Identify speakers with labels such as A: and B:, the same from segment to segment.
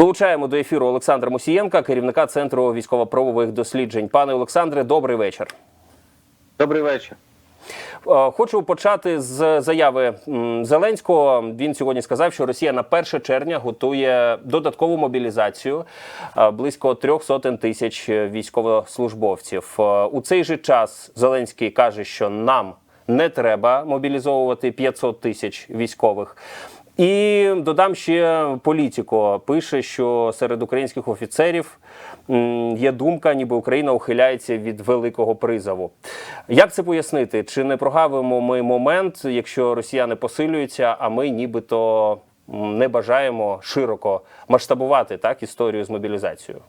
A: Долучаємо до ефіру Олександра Мусієнка, керівника центру військово-правових досліджень. Пане Олександре, добрий вечір.
B: Добрий вечір.
A: Е, Хочу почати з заяви Зеленського. Він сьогодні сказав, що Росія на 1 червня готує додаткову мобілізацію е, близько трьох сотень тисяч військовослужбовців. Е, У цей же час Зеленський каже, що нам не треба мобілізовувати 500 тисяч військових. І додам ще політико пише, що серед українських офіцерів є думка, ніби Україна ухиляється від великого призову. Як це пояснити? Чи не прогавимо ми момент, якщо росіяни посилюються, а ми нібито не бажаємо широко масштабувати так історію з мобілізацією?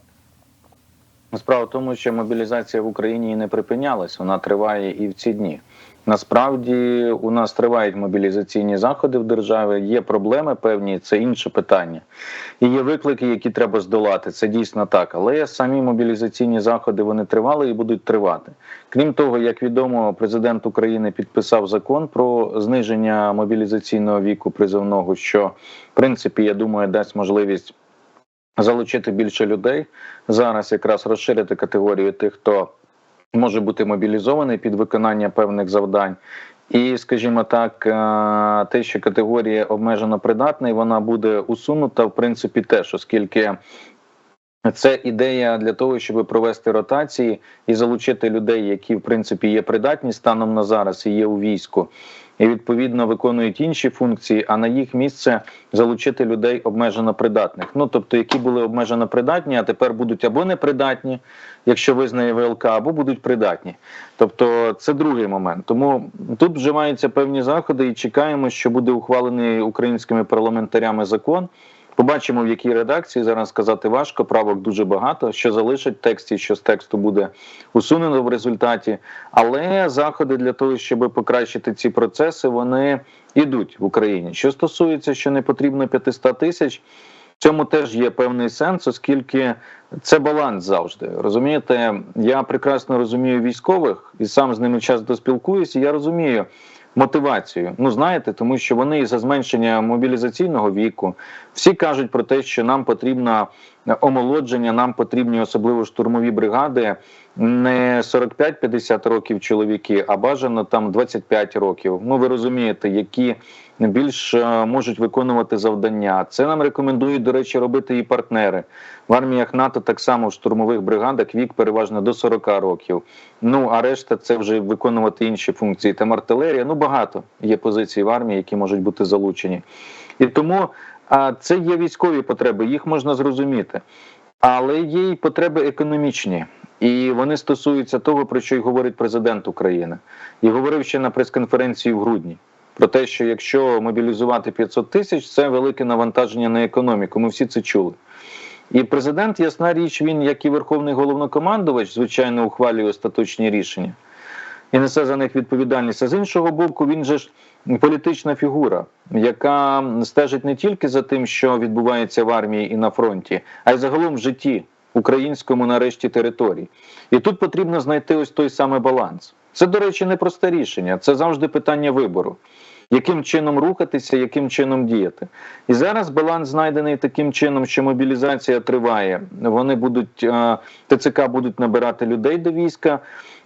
B: Справа в тому, що мобілізація в Україні і не припинялась, вона триває і в ці дні. Насправді у нас тривають мобілізаційні заходи в державі. Є проблеми певні, це інше питання. І є виклики, які треба здолати. Це дійсно так. Але самі мобілізаційні заходи вони тривали і будуть тривати. Крім того, як відомо, президент України підписав закон про зниження мобілізаційного віку призовного, що в принципі я думаю дасть можливість залучити більше людей. Зараз якраз розширити категорію тих, хто може бути мобілізований під виконання певних завдань. І, скажімо так, е, те, що категорія обмежено придатний, вона буде усунута, в принципі, теж, оскільки це ідея для того, щоб провести ротації і залучити людей, які в принципі є придатні станом на зараз і є у війську, і відповідно виконують інші функції, а на їх місце залучити людей обмежено придатних. Ну тобто, які були обмежено придатні, а тепер будуть або непридатні, якщо визнає ВЛК, або будуть придатні. Тобто, це другий момент. Тому тут вживаються певні заходи, і чекаємо, що буде ухвалений українськими парламентарями закон. Побачимо, в якій редакції зараз сказати важко. Правок дуже багато. Що залишать в тексті, що з тексту буде усунено в результаті. Але заходи для того, щоб покращити ці процеси, вони йдуть в Україні. Що стосується, що не потрібно 500 тисяч. В цьому теж є певний сенс, оскільки це баланс завжди. Розумієте, я прекрасно розумію військових і сам з ними часто спілкуюся. Я розумію мотивацію. Ну знаєте, тому що вони за зменшення мобілізаційного віку всі кажуть про те, що нам потрібно омолодження, нам потрібні особливо штурмові бригади. Не 45-50 років чоловіки, а бажано там 25 років. Ну ви розумієте, які більш е, можуть виконувати завдання. Це нам рекомендують, до речі, робити і партнери в арміях НАТО. Так само в штурмових бригадах вік переважно до 40 років. Ну а решта це вже виконувати інші функції. Там артилерія. Ну багато є позицій в армії, які можуть бути залучені, і тому а, це є військові потреби. Їх можна зрозуміти, але є й потреби економічні. І вони стосуються того, про що й говорить президент України, і говорив ще на прес-конференції в грудні. Про те, що якщо мобілізувати 500 тисяч, це велике навантаження на економіку. Ми всі це чули. І президент, ясна річ, він, як і верховний головнокомандувач, звичайно, ухвалює остаточні рішення і несе за них відповідальність. А з іншого боку, він же ж політична фігура, яка стежить не тільки за тим, що відбувається в армії і на фронті, а й загалом в житті українському нарешті території. І тут потрібно знайти ось той самий баланс. Це, до речі, не просте рішення, це завжди питання вибору. Яким чином рухатися, яким чином діяти, і зараз баланс знайдений таким чином, що мобілізація триває. Вони будуть е, ТЦК будуть набирати людей до війська,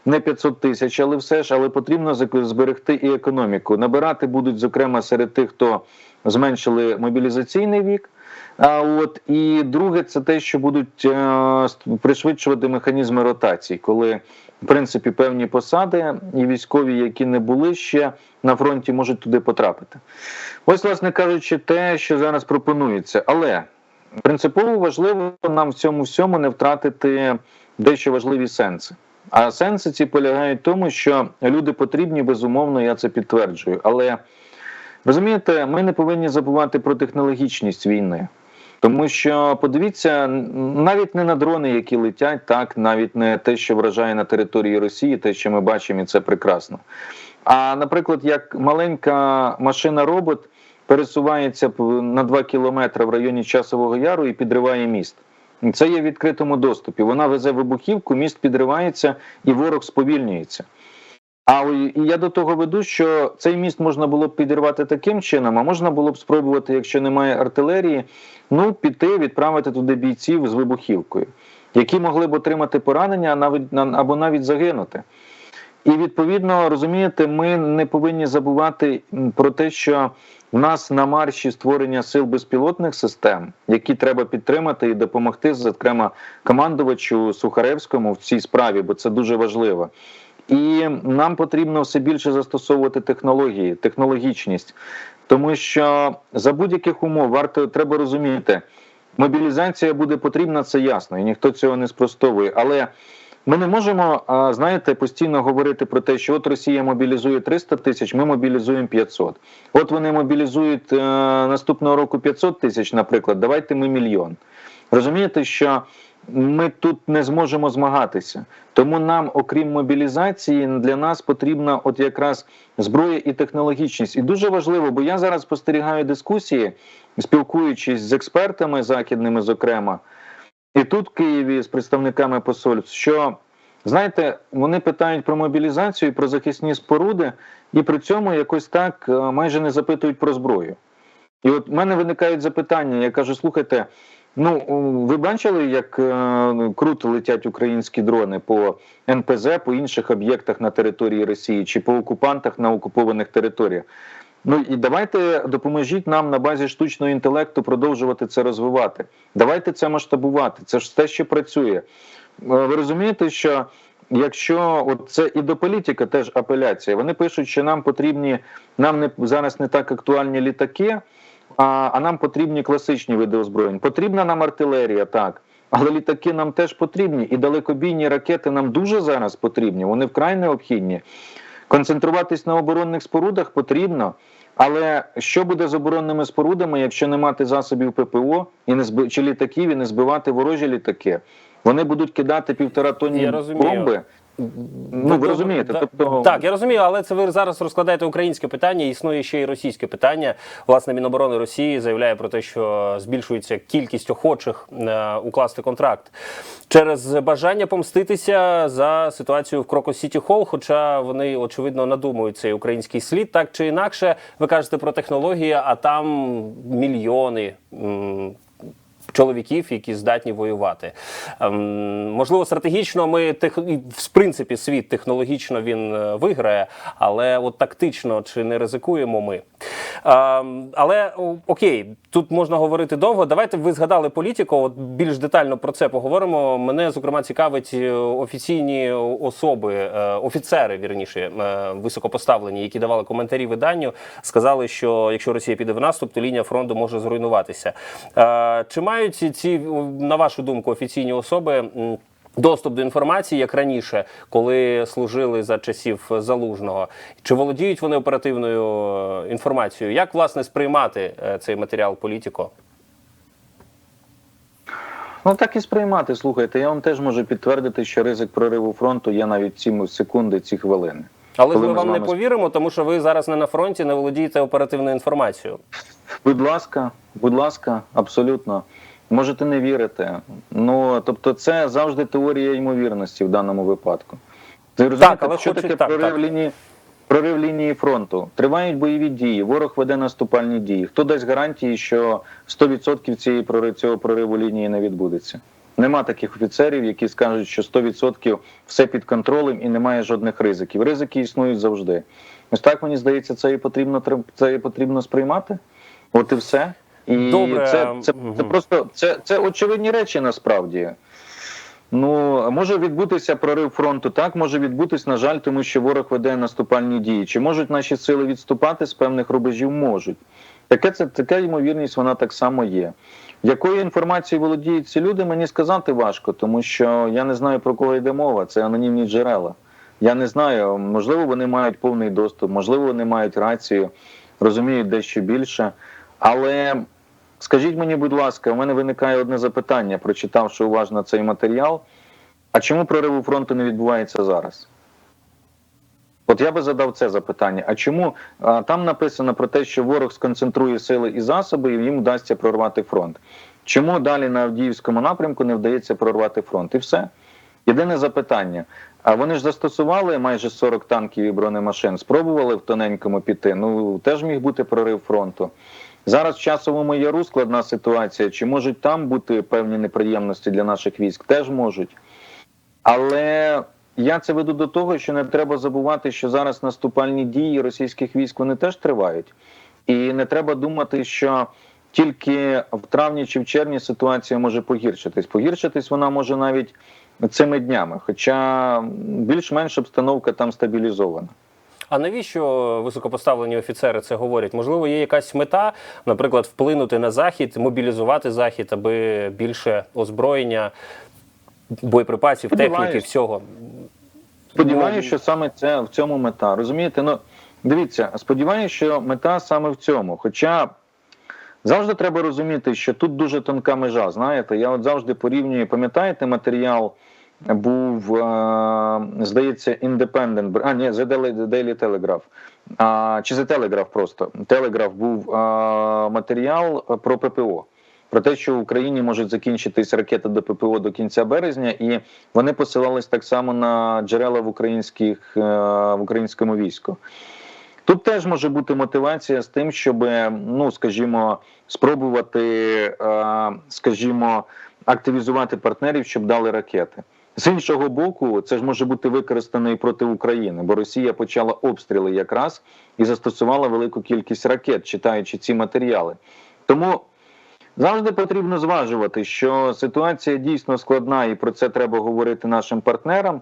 B: не 500 тисяч, але все ж, але потрібно зберегти і економіку. Набирати будуть, зокрема, серед тих, хто зменшили мобілізаційний вік. От і друге, це те, що будуть е, пришвидшувати механізми ротації, коли в принципі певні посади і військові, які не були ще на фронті, можуть туди потрапити. Ось, власне кажучи, те, що зараз пропонується, але принципово важливо нам в цьому всьому не втратити дещо важливі сенси. А сенси ці полягають в тому, що люди потрібні, безумовно, я це підтверджую. Але розумієте, ми не повинні забувати про технологічність війни. Тому що подивіться, навіть не на дрони, які летять, так навіть не те, що вражає на території Росії, те, що ми бачимо, і це прекрасно. А наприклад, як маленька машина-робот пересувається на 2 кілометри в районі Часового Яру і підриває міст. Це є в відкритому доступі. Вона везе вибухівку, міст підривається і ворог сповільнюється. А я до того веду, що цей міст можна було б підірвати таким чином, а можна було б спробувати, якщо немає артилерії, ну піти відправити туди бійців з вибухівкою, які могли б отримати поранення навіть або навіть загинути. І відповідно розумієте, ми не повинні забувати про те, що в нас на марші створення сил безпілотних систем, які треба підтримати і допомогти, зокрема командувачу Сухаревському в цій справі, бо це дуже важливо. І нам потрібно все більше застосовувати технології, технологічність, тому що за будь-яких умов варто треба розуміти, мобілізація буде потрібна, це ясно, і ніхто цього не спростовує. Але ми не можемо, знаєте, постійно говорити про те, що от Росія мобілізує 300 тисяч, ми мобілізуємо 500. От вони мобілізують е, наступного року 500 тисяч, наприклад, давайте ми мільйон. Розумієте, що ми тут не зможемо змагатися. Тому нам, окрім мобілізації, для нас потрібна от якраз зброя і технологічність. І дуже важливо, бо я зараз спостерігаю дискусії, спілкуючись з експертами західними, зокрема, і тут в Києві з представниками посольств, що знаєте, вони питають про мобілізацію, про захисні споруди, і при цьому якось так е, майже не запитують про зброю. І от в мене виникають запитання. Я кажу: слухайте, ну ви бачили, як е, круто летять українські дрони по НПЗ, по інших об'єктах на території Росії чи по окупантах на окупованих територіях? Ну і давайте допоможіть нам на базі штучного інтелекту продовжувати це розвивати. Давайте це масштабувати. Це ж те, що працює. Е, Ви розумієте, що якщо от це і до політика теж апеляція, вони пишуть, що нам потрібні, нам не зараз не так актуальні літаки, а, а нам потрібні класичні види озброєнь. Потрібна нам артилерія, так. Але літаки нам теж потрібні, і далекобійні ракети нам дуже зараз потрібні. Вони вкрай необхідні. Концентруватись на оборонних спорудах потрібно. Але що буде з оборонними спорудами, якщо не мати засобів ППО і не зби... чи літаків і не збивати ворожі літаки? Вони будуть кидати півтора тонні бомби. Ну ви розумієте, тобто
A: так, я розумію, але це ви зараз розкладаєте українське питання. Існує ще й російське питання. Власне, Міноборони Росії заявляє про те, що збільшується кількість охочих е, укласти контракт через бажання помститися за ситуацію в Крокус Сіті Холл. Хоча вони очевидно надумують цей український слід, так чи інакше. Ви кажете про технології, а там мільйони. Чоловіків, які здатні воювати. Ем, можливо, стратегічно ми тех... в принципі світ технологічно він е, виграє, але от тактично чи не ризикуємо ми. Ем, але окей, тут можна говорити довго. Давайте ви згадали політику. От більш детально про це поговоримо. Мене зокрема цікавить е, офіційні особи, е, офіцери, вірніше, високопоставлені, які давали коментарі виданню, сказали, що якщо Росія піде в наступ, то лінія фронту може зруйнуватися. Е, Чи мають ці, на вашу думку, офіційні особи? Доступ до інформації, як раніше, коли служили за часів залужного, чи володіють вони оперативною е, інформацією? Як власне сприймати е, цей матеріал політико?
B: Ну так і сприймати. Слухайте, я вам теж можу підтвердити, що ризик прориву фронту є навіть ці секунди, ці хвилини.
A: Але ж
B: Коли
A: ми
B: ми
A: вам не повіримо, тому що ви зараз не на фронті, не володієте оперативною інформацією.
B: Будь ласка, будь ласка, абсолютно. Можете не вірити. Ну тобто, це завжди теорія ймовірності в даному випадку. Ви розумієте,
A: але
B: що таке
A: так,
B: прорив
A: так.
B: лінії? Прорив лінії фронту. Тривають бойові дії, ворог веде наступальні дії. Хто дасть гарантії, що 100% цієї прорив, цього прориву лінії не відбудеться? Нема таких офіцерів, які скажуть, що 100% все під контролем і немає жодних ризиків. Ризики існують завжди. Ось так мені здається, це і потрібно це і потрібно сприймати. От і все. І
A: Добре,
B: це, це, це просто це, це очевидні речі насправді. Ну може відбутися прорив фронту, так може відбутись, на жаль, тому що ворог веде наступальні дії. Чи можуть наші сили відступати з певних рубежів? Можуть. Таке це така ймовірність, вона так само є. Якою інформацією володіють ці люди, мені сказати важко, тому що я не знаю про кого йде мова. Це анонімні джерела. Я не знаю, можливо, вони мають повний доступ, можливо, вони мають рацію, розуміють дещо більше. Але скажіть мені, будь ласка, у мене виникає одне запитання, прочитавши уважно цей матеріал. А чому прориву фронту не відбувається зараз? От я би задав це запитання. А чому а, там написано про те, що ворог сконцентрує сили і засоби, і їм вдасться прорвати фронт? Чому далі на Авдіївському напрямку не вдається прорвати фронт? І все. Єдине запитання: А вони ж застосували майже 40 танків і бронемашин, спробували в тоненькому піти. Ну теж міг бути прорив фронту. Зараз часовому яру складна ситуація. Чи можуть там бути певні неприємності для наших військ? Теж можуть. Але я це веду до того, що не треба забувати, що зараз наступальні дії російських військ вони теж тривають. І не треба думати, що тільки в травні чи в червні ситуація може погіршитись. Погіршитись вона може навіть цими днями, хоча більш-менш обстановка там стабілізована.
A: А навіщо високопоставлені офіцери це говорять? Можливо, є якась мета, наприклад, вплинути на захід, мобілізувати захід, аби більше озброєння, боєприпасів, техніки, всього.
B: Сподіваюся, що саме це в цьому мета. Розумієте, ну дивіться, сподіваюся, що мета саме в цьому. Хоча завжди треба розуміти, що тут дуже тонка межа. Знаєте, я от завжди порівнюю, пам'ятаєте, матеріал був, е, здається, Independent, а ні, The Daily, Telegraph. А, чи The Telegraph просто. Telegraph був е, матеріал про ППО. Про те, що в Україні можуть закінчитись ракети до ППО до кінця березня, і вони посилались так само на джерела в українських е, в українському війську. Тут теж може бути мотивація з тим, щоб, ну скажімо, спробувати, скажімо, активізувати партнерів, щоб дали ракети. З іншого боку, це ж може бути використано і проти України, бо Росія почала обстріли якраз і застосувала велику кількість ракет, читаючи ці матеріали. Тому завжди потрібно зважувати, що ситуація дійсно складна, і про це треба говорити нашим партнерам.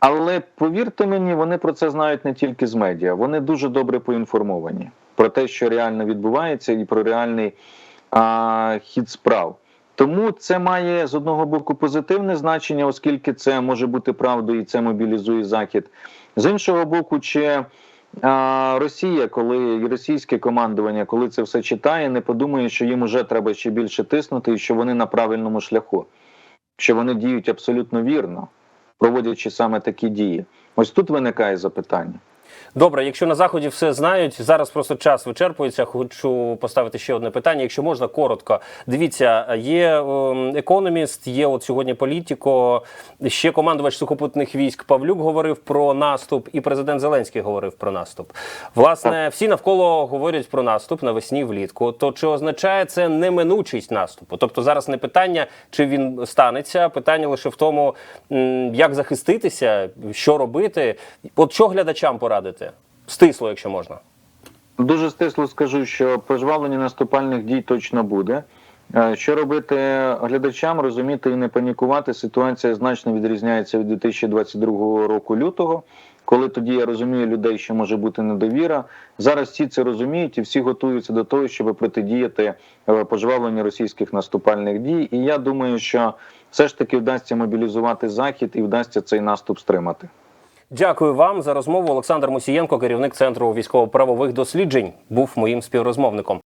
B: Але повірте мені, вони про це знають не тільки з медіа, вони дуже добре поінформовані про те, що реально відбувається, і про реальний а, хід справ. Тому це має з одного боку позитивне значення, оскільки це може бути правдою і це мобілізує захід. З іншого боку, чи а, Росія, коли і російське командування, коли це все читає, не подумає, що їм уже треба ще більше тиснути, і що вони на правильному шляху, що вони діють абсолютно вірно, проводячи саме такі дії. Ось тут виникає запитання.
A: Добре, якщо на заході все знають, зараз просто час вичерпується. Хочу поставити ще одне питання. Якщо можна коротко, дивіться, є ем, економіст, є от сьогодні політико, ще командувач сухопутних військ Павлюк говорив про наступ, і президент Зеленський говорив про наступ. Власне, всі навколо говорять про наступ навесні влітку. То чи означає це неминучість наступу? Тобто зараз не питання, чи він станеться, питання лише в тому, як захиститися, що робити. От що глядачам порадити? Стисло, якщо можна.
B: Дуже стисло скажу, що пожвавлення наступальних дій точно буде. Е, Що робити глядачам, розуміти і не панікувати. Ситуація значно відрізняється від 2022 року лютого, коли тоді я розумію людей, що може бути недовіра. Зараз всі це розуміють і всі готуються до того, щоб протидіяти е, пожвавленню російських наступальних дій. І я думаю, що все ж таки вдасться мобілізувати захід і вдасться цей наступ стримати.
A: Дякую вам за розмову. Олександр Мусієнко, керівник центру військово-правових досліджень, був моїм співрозмовником.